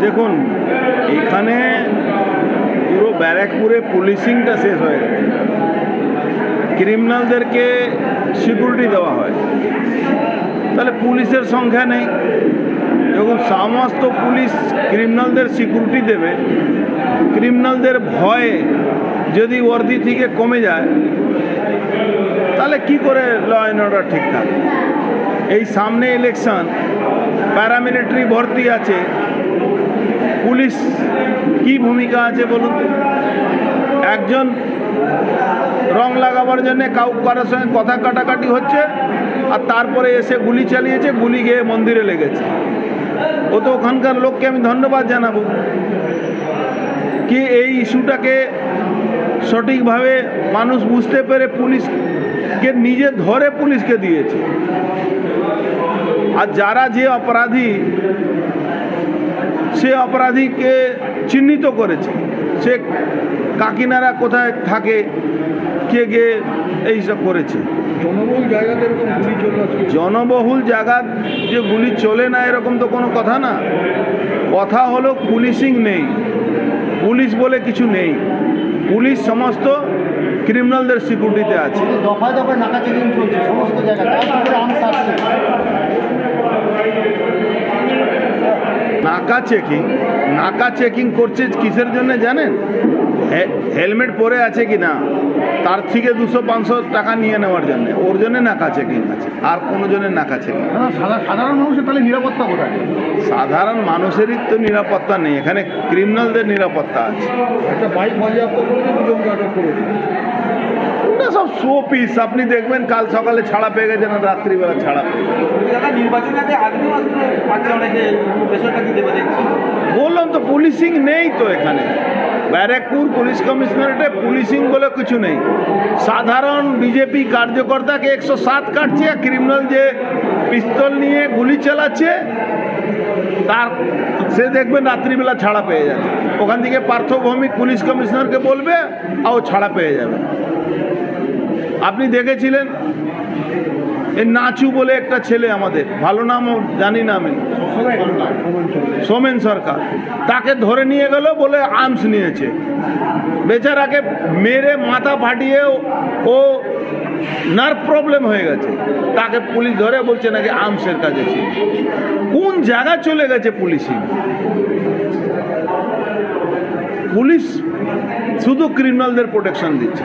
দেখুন, এখানে পুরো ব্যারাকপুরে পুলিশিংটা শেষ হয়ে গেছে। ক্রিমিনালদেরকে সিকিউরিটি দেওয়া হয়। তাহলে পুলিশের সংখ্যা নেই। যখন সমস্ত পুলিশ ক্রিমিনালদের সিকিউরিটি দেবে। ক্রিমিনালদের ভয়ে যদি ওয়ার্দি থেকে কমে যায়, তাহলে কি করে ল অ্যান্ড অর্ডার ঠিক থাকে? এই সামনে ইলেকশন প্যারামিলিটারি ভর্তি আছে, পুলিশ কি ভূমিকা আছে বলুন একজন রং লাগাবার জন্যে কাউ কারোর সঙ্গে কথা কাটাকাটি হচ্ছে, আর তারপরে এসে গুলি চালিয়েছে, গুলি গিয়ে মন্দিরে লেগেছে। ও তো ওখানকার লোককে আমি ধন্যবাদ জানাব। কি এই ইস্যুটাকে সঠিকভাবে মানুষ বুঝতে পেরে পুলিশকে নিজে ধরে পুলিশকে দিয়েছে। আর যারা যে অপরাধী সে অপরাধীকে চিহ্নিত করেছে সে কাকিনারা কোথায় থাকে কে গিয়ে এইসব করেছে। জনবহুল জায়গাতে এরকম গুলি চলে জনবহুল জায়গা যে গুলি চলে না এরকম তো কোনো কথা না। কথা হলো পুলিশিং নেই। পুলিশ বলে কিছু নেই। পুলিশ সমস্ত ক্রিমিনালদের সিকিউরিটিতে আছে। দফায় দফায় নাকা চেকিং চলছে সমস্ত নাকা চেকিং নাকা চেকিং করছে কিসের জন্য জানেন? হেলমেট পরে আছে কি না তার থেকে দুশো পাঁচশো টাকা নিয়ে নেওয়ার জন্য। ওর জন্য নাকা চেকিং আছে আর কোনো জন্য নাকা চেকিং সাধারণ মানুষের তাহলে নিরাপত্তা কোথায়? সাধারণ মানুষেরই তো নিরাপত্তা নেই। এখানে ক্রিমিনালদের নিরাপত্তা আছে। একটা বাইক বাজেয়াপ্ত করেছে দুজনকে আটক করেছে। ওটা সব শো পিস আপনি দেখবেন কাল সকালে ছাড়া পেয়ে গেছেন আর রাত্রিবেলা ছাড়া পেয়ে দেখছি। বললাম তো পুলিশিং নেই তো এখানে। ব্যারাকপুর পুলিশ কমিশনারেটে পুলিশিং বলে কিছু নেই সাধারণ বিজেপি কার্যকর্তাকে একশো সাত কাটছে ক্রিমিনাল যে পিস্তল নিয়ে গুলি চালাচ্ছে তার সে দেখবেন রাত্রিবেলা ছাড়া পেয়ে যাবে ওখান থেকে পার্থভৌমিক পুলিশ কমিশনারকে বলবে আর ও ছাড়া পেয়ে যাবে আপনি দেখেছিলেন এই নাচু বলে একটা ছেলে আমাদের। ভালো নামও জানি না আমি। সোমেন সরকার। তাকে ধরে নিয়ে গেল বলে আর্মস নিয়েছে। বেচারাকে মেরে মাথা ফাটিয়ে ও- নার্ভ প্রবলেম হয়ে গেছে। তাকে পুলিশ ধরে বলছে নাকি আর্মসের কাজে ছিল। কোন জায়গা চলে গেছে পুলিশই? পুলিশ শুধু ক্রিমিনালদের প্রোটেকশন দিচ্ছে।